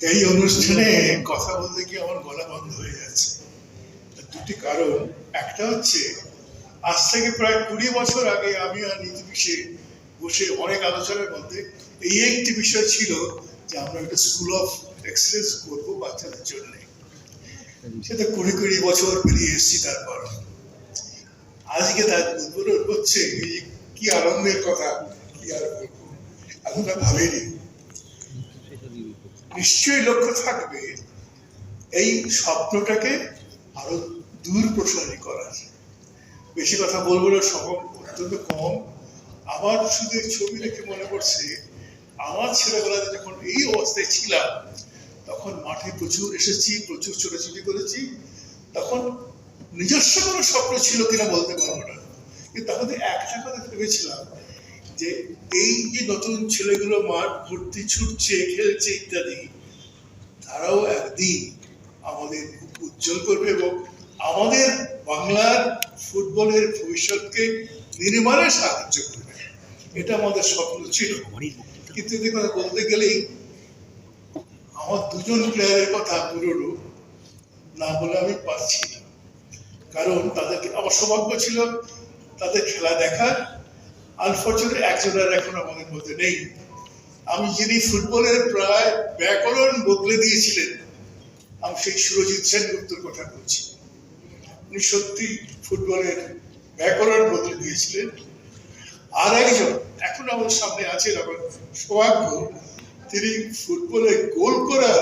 এই অনুষ্ঠানে কথা বলতে গিয়ে আমার গলা বন্ধ হয়ে যাচ্ছে। দুটি কারণ। একটা হচ্ছে, আজ থেকে প্রায় কুড়ি বছর আগে আমি আর নীতি বসে অনেক আলোচনার মধ্যে এই একটি বিষয় ছিল যে আমরা একটা স্কুল অফ এক্সেলেন্স করব বাচ্চাদের জন্য। সেটা কুড়ি কুড়ি বছর পেরিয়ে এসেছি তারপর। আজকে তার উদ্বোধন হচ্ছে কি আনন্দের কথা, কি আর বলব? এতটা ভাবিনি। নিশ্চয়ই লক্ষ্য থাকবে। এই স্বপ্নটাকে আরও দূর প্রসারী করার। বেশি কথা বলব না, সময় অত্যন্ত কম। আমার শুধু ছবি দেখে মনে পড়ছে, আমার ছেলেবেলাতে যখন এই অবস্থায় ছিলাম, তখন মাঠে প্রচুর এসেছি, প্রচুর ছোটাছুটি করেছি। তখন নিজস্ব কোনো স্বপ্ন ছিল কিনা বলতে পারব না। কিন্তু তখন একটা কথা ভেবেছিলাম যে, এই যে নতুন ছেলেগুলো মাঠ ভর্তি ছুটছে, খেলছে ইত্যাদি তারাও একদিন আমাদের উজ্জ্বল করবে এবং আমাদের বাংলার ফুটবলের ভবিষ্যৎকে নির্মাণে সাহায্য করবে। এটা আমাদের স্বপ্ন ছিল। কিন্তু এদের কথা বলতে গেলেই আমার দুজন প্লেয়ারের কথা পুরনো না বলে আমি পারছি না। কারণ তাদেরকে আমার সৌভাগ্য ছিল তাদের খেলা দেখার। আনফর্চুনেট একজনের এখন আমাদের মধ্যে নেই। আমি যিনি ফুটবলের প্রায় ব্যাকরণ বদলে দিয়েছিলেন, আমি সেই সুরজিৎ সেনগুপ্তর কথা বলছি। উনি সত্যি ফুটবলের ব্যাকরণ বদলে দিয়েছিলেন। আর একজন এখন আমার সামনে আছেন আমার সৌভাগ্য, তিনি ফুটবলে গোল করার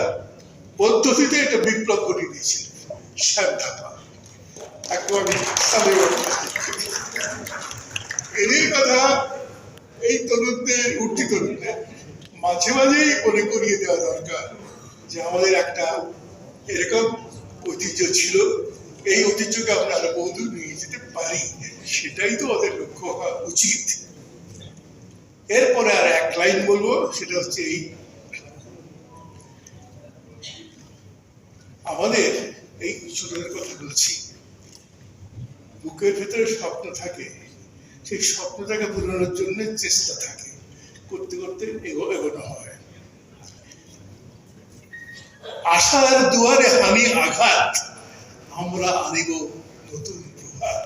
পদ্ধতিতে একটা বিপ্লব ঘটিয়ে দিয়েছিলেন, শ্যাম একবার আমি এদের কথা এই তরুণদের, উঠতি তরুণদের মাঝে মাঝেই মনে করিয়ে দেওয়া দরকার যে আমাদের একটা এরকম ঐতিহ্য ছিল। এই ঐতিহ্যকে আমরা আরও বহুদূর নিয়ে যেতে পারি, সেটাই তো ওদের লক্ষ্য হওয়া উচিত। এরপরে আর এক লাইন বলব, সেটা হচ্ছে এই। আমাদের এই ছোটদের কথা বলছি। বুকের ভেতরে স্বপ্ন থাকে, সেই স্বপ্নটাকে পূরণের জন্য চেষ্টা থাকে। করতে করতে এগো এগোনো হয়। আশার দুয়ারে হানি আঘাত, আমরা আনিব নতুন প্রভাত।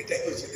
এটাই হচ্ছে